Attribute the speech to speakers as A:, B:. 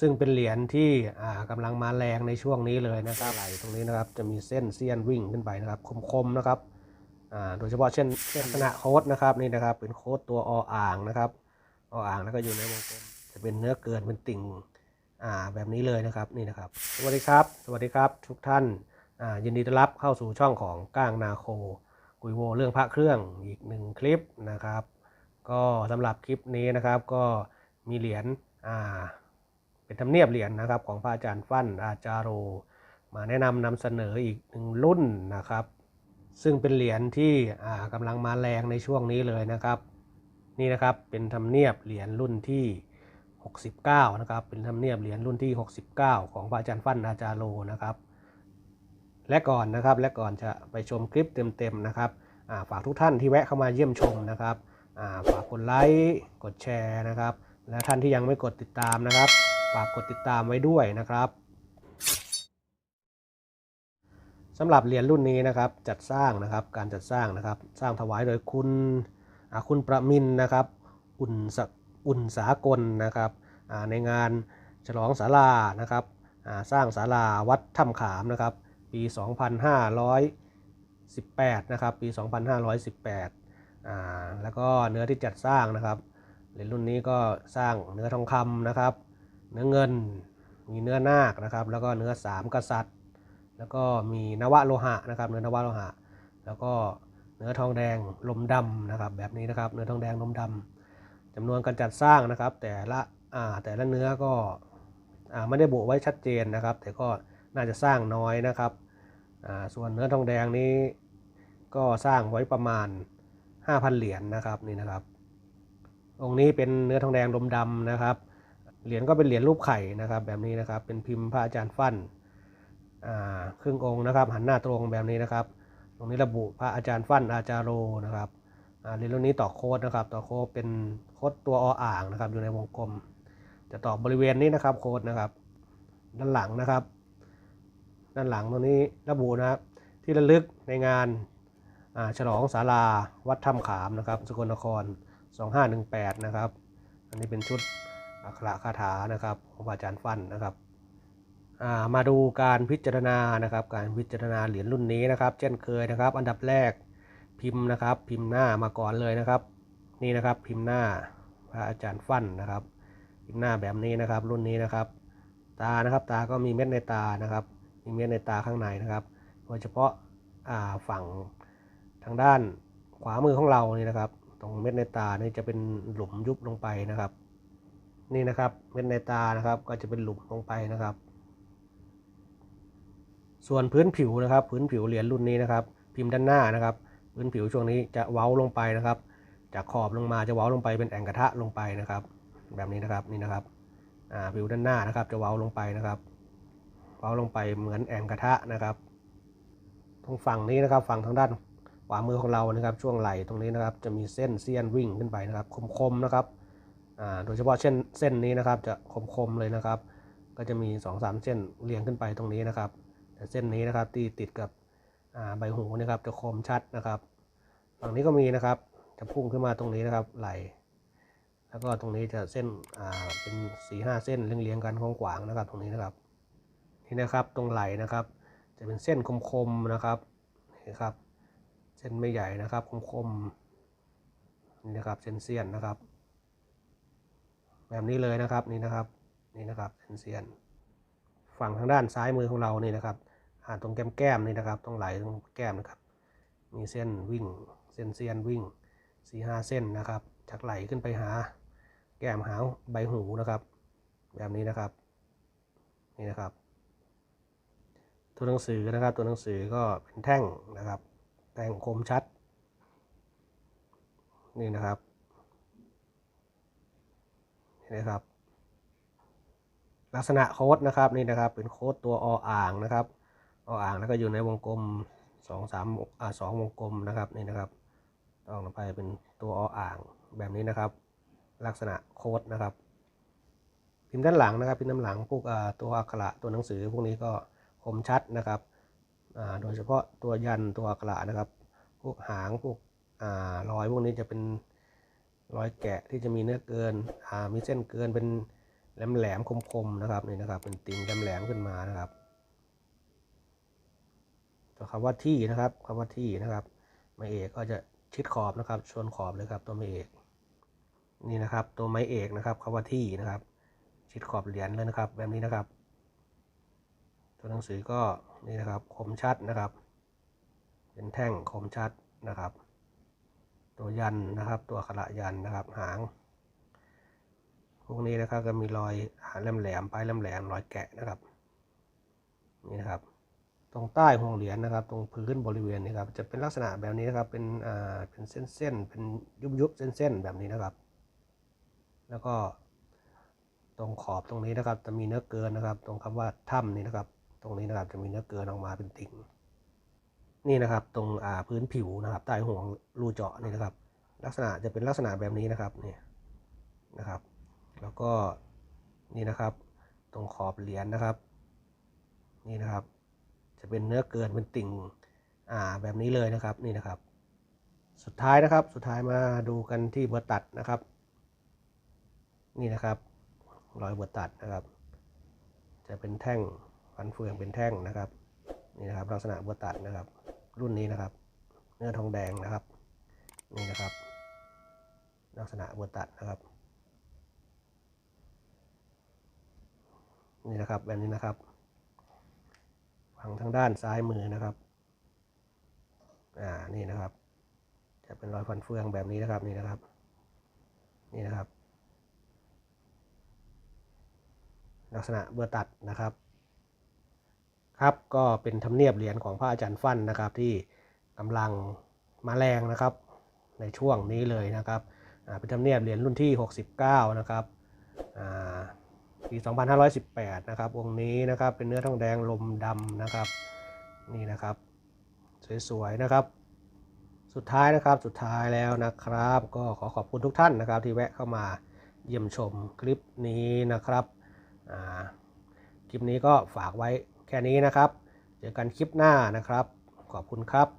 A: ซึ่งเป็นเหรียญที่อ่ากำลังมาแรงในช่วงนี้เลยนะครับไหลตรงนี้นะครับจะมีเส้นเสี้ยนวิ่งขึ้นไปนะครับ คมๆนะครับอ่าโดยเฉพาะเช่นเช่นลักษณะโค้ดนะครับนี่นะครับ เป็นโค้ดตัวออ่างนะครับออ่างแล้วก็อยู่ในวงกลมจะเป็นเนื้อเกินเป็นติ่งอ่าแบบนี้เลยนะครับนี่นะครับ สวัสดีครับ สวัสดีครับ ทุกท่านอ่ายินดีต้อนรับเข้าสู่ช่องของก้างนาโคคุยโวเรื่องพระเครื่องอีกหนึ่งคลิปนะครับ ก็สำหรับคลิปนี้นะครับก็มีเหรียญอ่า เป็นธรรมเนียบเหรียญนะครับ ของพระอาจารย์ฟั่นอาจารโร มาแนะนำนำเสนออีกหนึ่งรุ่นนะครับ ซึ่งเป็นเหรียญที่อ่ากำลังมาแรงในช่วงนี้เลยนะครับ นี่นะครับเป็นธรรมเนียบเหรียญรุ่นที่ 69 นะครับ เป็นธรรมเนียบเหรียญรุ่นที่ 69 ของพระอาจารย์ฟั่นอาจารโรนะครับ และก่อนนะครับและก่อนจะไปชมคลิปเต็มๆนะครับาฝากทุกท่านที่แวะเข้ามาเยี่ยมชมนะครับาฝากกดไลค์ กดแชร์นะครับ และท่านที่ยังไม่กดติดตามนะครับ ฝากกดติดตามไว้ด้วยนะครับสำหรับเหรียญรุ่นนี้นะครับจัดสร้างนะครับการจัดสร้างนะครับ สร้างถวายโดยคุณคุณประมินนะครับ อุ่นสอุ่นสากลนะครับในงานฉลองศาลานะครับสร้างศาลาวัดถ้ำขามนะครับ ปี 2518 นะครับ ปี 2518อ่าแล้วก็เนื้อที่จัดสร้างนะครับเหรียญรุ่นนี้ก็สร้างเนื้อทองคำนะครับ เนื้อเงิน มีเนื้อนาคนะครับ แล้วก็เนื้อสามกษัตริย์ แล้วก็มีนวโลหะนะครับ เนื้อนวโลหะ แล้วก็เนื้อทองแดงลมดำนะครับ แบบนี้นะครับ เนื้อทองแดงลมดำจำนวนการจัดสร้างนะครับ แต่ละอ่าแต่ละเนื้อก็อ่าไม่ได้บุไว้ชัดเจนนะครับ แต่ก็น่าจะสร้างน้อยนะครับอ่าส่วนเนื้อทองแดงนี้ก็สร้างไว้ประมาณ 5,000 เหรียญนะครับนี่นะครับ องค์นี้เป็นเนื้อทองแดงลมดำนะครับ เหรียญก็เป็นเหรียญรูปไข่นะครับ แบบนี้นะครับ เป็นพิมพ์พระอาจารย์ฟั่นครึ่งองค์นะครับ หันหน้าตรงแบบนี้นะครับ ตรงนี้ระบุพระอาจารย์ฟั่นอาจารโรนะครับเหรียญรุ่นนี้ต่อโคดนะครับ ต่อโคดเป็นโคดตัวออ่างนะครับ อยู่ในวงกลม จะต่อบริเวณนี้นะครับโคดนะครับ ด้านหลังนะครับ ด้านหลังตรงนี้ระบุนะครับที่ระลึกในงานฉลองศาลาวัดถ้ำขามนะครับ สกลนคร 2518 นะครับ อันนี้เป็นชุด อักขระคาถานะครับของอาจารย์ฟันนะครับามาดูการพิจารณานะครับ การพิจารณาเหรียญรุ่นนี้นะครับ เช่นเคยนะครับ อันดับแรกพิมพ์นะครับ พิมพ์หน้ามาก่อนเลยนะครับ นี่นะครับพิมพ์หน้าพระอาจารย์ฟันนะครับ พิมพ์หน้าแบบนี้นะครับ รุ่นนี้นะครับ ตานะครับตาก็มีเม็ดในตานะครับ มีเม็ดในตาข้างในนะครับ โดยเฉพาะาฝั่งทางด้านขวามือของเรานี่นะครับ ตรงเม็ดในตานี่จะเป็นหลุมยุบลงไปนะครับ นี่นะครับเม็ดในตานะครับก็จะเป็นหลุมลงไปนะครับ ส่วนพื้นผิวนะครับ พื้นผิวเหรียญรุ่นนี้นะครับ พิมพ์ด้านหน้านะครับ พื้นผิวช่วงนี้จะเว้าลงไปนะครับ จากขอบลงมาจะเว้าลงไปเป็นแอ่งกระทะลงไปนะครับ แบบนี้นะครับนี่นะครับผิวด้านหน้านะครับ จะเว้าลงไปนะครับเว้าลงไปเหมือนแอ่งกระทะนะครับตรงฝั่งนี้นะครับฝั่งทางด้านขวามือของเรานะครับ ช่วงไหล่ตรงนี้นะครับ จะมีเส้นเสี้ยนวิ่งขึ้นไปนะครับ คมๆนะครับ โดยเฉพาะเส้นเส้นนี้นะครับ จะคมๆเลยนะครับ ก็จะมี2อสเส้นเรียงขึ้นไปตรงนี้นะครับ แต่เส้นนี้นะครับที่ติดกับใบหูนะครับจะคมชัดนะครับฝั่งนี้ก็มีนะครับ จะพุ่งขึ้นมาตรงนี้นะครับไหลแล้วก็ตรงนี้จะเส้นเป็นสี่ห้าเส้นเรียงๆกันของขวางนะครับ ตรงนี้นะครับนี่นะครับตรงไหลนะครับ จะเป็นเส้นคมๆนะครับนี่ครับ เส้นไม่ใหญ่นะครับคมๆนี่นะครับเส้นเสี้ยนนะครับ แบบนี้เลยนะครับนี่นะครับนี่นะครับเส้นเสี้ยนฝั่งทางด้านซ้ายมือของเรานี่นะครับอ่าตรงแก้มแก้มนี่นะครับตรงไหลตรงแก้มนะครับ มีเส้นวิ่งเส้นเสี้ยนวิ่งสี่ห้าเส้นนะครับจากไหลขึ้นไปหา แก้มหาใบหูนะครับ แบบนี้นะครับนี่นะครับ ตัวหนังสือนะครับ ตัวหนังสือก็เป็นแท่งนะครับ แท่งคมชัด นี่นะครับ นี่นะครับ ลักษณะโค้ดนะครับนี่นะครับ เป็นโค้ดตัวออ่างนะครับออ่างแล้วก็อยู่ในวงกลมสองสามอ่าสองวงกลมนะครับนี่นะครับต้องลงไปเป็นตัวออ่างแบบนี้นะครับ ลักษณะโค้ดนะครับ พิมพ์ด้านหลังนะครับพิมพ์ด้านหลังพวกตัวอักขระตัวหนังสือพวกนี้ก็คมชัดนะครับโดยเฉพาะตัวยันตัวอักขระนะครับ พวกหางพวกอ่ารอยพวกนี้จะเป็น รอยแกะที่จะมีเนื้อเกินอ่ามีเส้นเกินเป็นแหลมแหลมคมๆนะครับนี่นะครับ เป็นติ่งแหลมแหลมๆขึ้นมานะครับตัวคำว่าที่นะครับคำว่าที่นะครับไม้เอกก็จะชิดขอบนะครับ ชนขอบเลยครับ ตัวไม้เอก นี่นะครับ ตัวไม้เอกนะครับคำว่าที่นะครับ ชิดขอบเหรียญเลยนะครับ แบบนี้นะครับ ตัวหนังสือก็นี่นะครับ คมชัดนะครับ เป็นแท่งคมชัดนะครับ ตัวยันนะครับ ตัวขระยันนะครับ หาง พวกนี้นะครับก็มีรอยหางแหลมๆปลายแหลมๆรอยแกะนะครับนี่นะครับ ตรงใต้ห่วงเหรียญนะครับ ตรงพื้นบริเวณนี้ครับจะเป็นลักษณะแบบนี้นะครับ เป็นอ่าเป็นเส้นๆเป็นยุบๆเส้นๆแบบนี้นะครับ แล้วก็ตรงขอบตรงนี้นะครับ จะมีเนื้อเกินนะครับ ตรงคำว่าถ้ำนี่นะครับ ตรงนี้นะครับจะมีเนื้อเกินออกมาเป็นติ่ง นี่นะครับ ตรงอ่าพื้นผิวนะครับใต้ห่วงรูเจาะนี่นะครับ ลักษณะจะเป็นลักษณะแบบนี้นะครับนี่นะครับ แล้วก็นี่นะครับ ตรงขอบเหรียญนะครับ นี่นะครับ จะเป็นเนื้อเกินเป็นติ่งอ่าแบบนี้เลยนะครับนี่นะครับ สุดท้ายนะครับสุดท้ายมาดูกันที่เบอร์ตัดนะครับ นี่นะครับรอยเบอร์ตัดนะครับ จะเป็นแท่งฟันเฟืองเป็นแท่งนะครับนี่นะครับลักษณะเบอร์ตัดนะครับ รุ่นนี้นะครับ เนื้อทองแดงนะครับ นี่นะครับ ลักษณะเบอร์ตัดนะครับ นี่นะครับแบบนี้นะครับฝั่งทางด้านซ้ายมือนะครับ อ่า นี่นะครับ จะเป็นรอยฟันเฟืองแบบนี้นะครับ นี่นะครับ นี่นะครับ ลักษณะเบอร์ตัดนะครับ ครับก็เป็นธรรมเนียบเหรียญของพระอาจารย์ฟั่นนะครับ ที่กำลังมาแรงนะครับ ในช่วงนี้เลยนะครับเป็นธรรมเนียบเหรียญรุ่นที่ 69 นะครับอ่าปี 2518 นะครับวงนี้นะครับเป็นเนื้อทองแดงลมดำนะครับนี่นะครับ สวยๆนะครับ สุดท้ายนะครับสุดท้ายแล้วนะครับ ก็ขอขอบคุณทุกท่านนะครับ ที่แวะเข้ามาเยี่ยมชมคลิปนี้นะครับคลิปนี้ก็ฝากไว้ แค่นี้นะครับ เจอกันคลิปหน้านะครับ ขอบคุณครับ